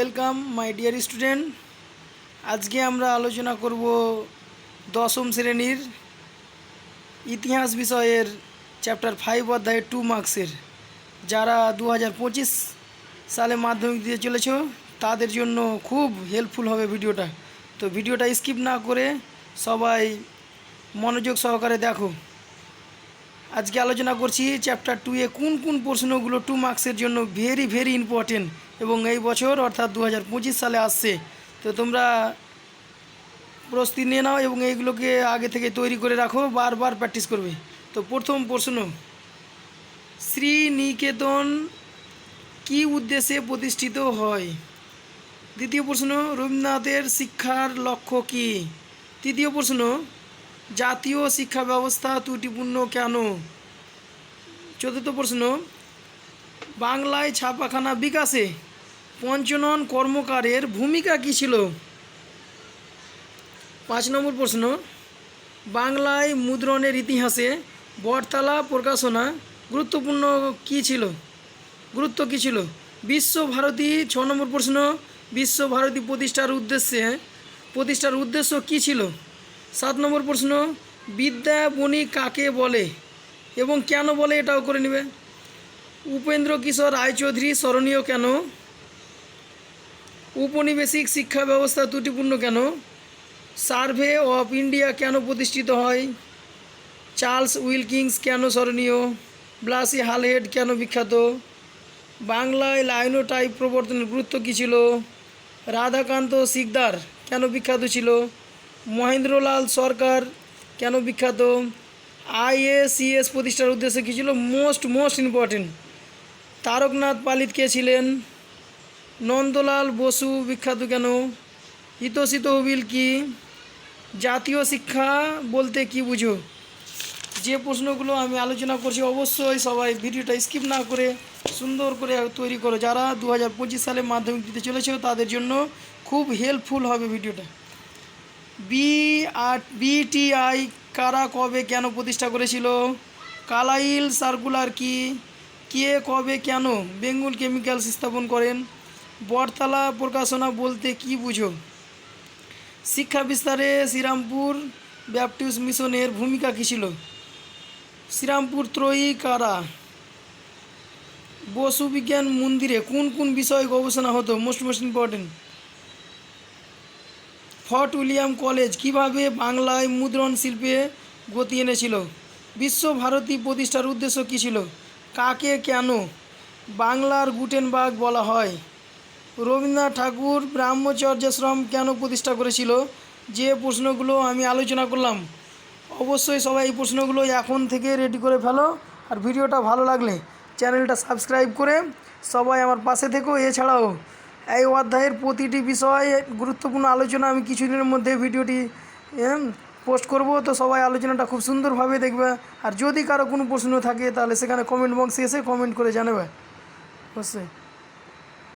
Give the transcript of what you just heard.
Welcome, my dear student. আজকে আমরা আলোচনা করব দশম শ্রেণির ইতিহাস বিষয়ের চ্যাপ্টার ফাইভ অধ্যায়ের টু মার্কসের যারা দু পঁচিশ সালে মাধ্যমিক দিয়ে চলেছ, তাদের জন্য খুব হেল্পফুল হবে ভিডিওটা। তো ভিডিওটা স্কিপ না করে সবাই মনোযোগ সহকারে দেখো। আজকে আলোচনা করছি চ্যাপ্টার টু এ কোন কোন প্রশ্নগুলো টু মার্কসের জন্য ভেরি ভেরি ইম্পর্টেন্ট এবং এই বছর, অর্থাৎ দু হাজার পঁচিশ সালে আসছে, তো তোমরা প্রস্তুতি নিয়ে নাও এবং এইগুলোকে আগে থেকে তৈরি করে রাখো, বারবার প্র্যাকটিস করবে। তো প্রথম প্রশ্ন, শ্রীনিকেতন কি উদ্দেশ্যে প্রতিষ্ঠিত হয়? দ্বিতীয় প্রশ্ন, রবীন্দ্রনাথের শিক্ষার লক্ষ্য কী? তৃতীয় প্রশ্ন, জাতীয় শিক্ষা ব্যবস্থা ত্রুটিপূর্ণ কেন? চতুর্থ প্রশ্ন, বাংলায় ছাপাখানা বিকাশে পঞ্চনন কর্মকারের ভূমিকা কী ছিল? পাঁচ নম্বর প্রশ্ন, বাংলায় মুদ্রণের ইতিহাসে বটতলা প্রকাশনা গুরুত্বপূর্ণ কী ছিল? গুরুত্ব কী ছিল? বিশ্বভারতী, ছ নম্বর প্রশ্ন, বিশ্বভারতী প্রতিষ্ঠার উদ্দেশ্যে, প্রতিষ্ঠার উদ্দেশ্য কী ছিল? সাত নম্বর প্রশ্ন, বিদ্যা বণিক কাকে বলে এবং কেন বলে এটাও করে নেবে? উপেন্দ্র কিশোর রায়চৌধুরী স্মরণীয় কেন? উপনিবেশিক শিক্ষা ব্যবস্থা ত্রুটিপূর্ণ কেন? সার্ভে অফ ইন্ডিয়া কেন প্রতিষ্ঠিত হয়? চার্লস উইলকিংস কেন স্মরণীয়? ব্লাসি হালহেড কেন বিখ্যাত? বাংলায় লাইনোটাইপ প্রবর্তনের গুরুত্ব কী ছিল? রাধাকান্ত সিকদার কেন বিখ্যাত ছিল? মহেন্দ্রলাল সরকার কেন বিখ্যাত? আইএসিএস প্রতিষ্ঠার উদ্দেশ্য কী ছিল? Most most important. তারকনাথ পালিত কে ছিলেন? নন্দলাল বসু বিখ্যাত কেন? হিতশীত তহবিল কি? জাতীয় শিক্ষা বলতে কি বুঝো? যে প্রশ্নগুলো আমি আলোচনা করছি অবশ্যই সবাই ভিডিওটা স্কিপ না করে সুন্দর করে তৈরি করো। যারা দু হাজার পঁচিশ সালে মাধ্যমিক দিতে চলেছে, তাদের জন্য খুব হেল্পফুল হবে ভিডিওটা। বি আর বিটিআই কারা কবে কেন প্রতিষ্ঠা করেছিল? কালাইল সার্কুলার কি? কে কবে কেন বেঙ্গল কেমিক্যালস স্থাপন করেন? বটতলা প্রকাশনা বলতে কি বুঝো? শিক্ষা বিস্তারে শ্রীরামপুর ব্যাপটিস্ট মিশনের ভূমিকা কী ছিল? শ্রীরামপুর ত্রয়ী কারা? বসু বিজ্ঞান মন্দিরে কোন কোন বিষয়ে গবেষণা হতো? Most most important Fort William College কীভাবে বাংলায় মুদ্রণ শিল্পে গতি এনেছিল? বিশ্বভারতী প্রতিষ্ঠার উদ্দেশ্য কী ছিল? কাকে কেন বাংলার গুটেনবাগ বলা হয়? রবীন্দ্রনাথ ঠাকুর ব্রাহ্মচর্যাশ্রম কেন প্রতিষ্ঠা করেছিল? যে প্রশ্নগুলো আমি আলোচনা করলাম। অবশ্যই সবাই এই প্রশ্নগুলো এখন থেকে রেডি করে ফেলো। আর ভিডিওটা ভালো লাগলে চ্যানেলটা সাবস্ক্রাইব করে সবাই আমার পাশে থেকো। এছাড়াও এই অধ্যায়ের প্রতিটি বিষয় গুরুত্বপূর্ণ আলোচনা আমি কিছুদিনের মধ্যে ভিডিওটি পোস্ট করব। তো সবাই আলোচনাটা খুব সুন্দরভাবে দেখবে। আর যদি কারও কোনো প্রশ্ন থাকে, তাহলে সেখানে কমেন্ট বক্সে এসে কমেন্ট করে জানাবে। অবশ্যই।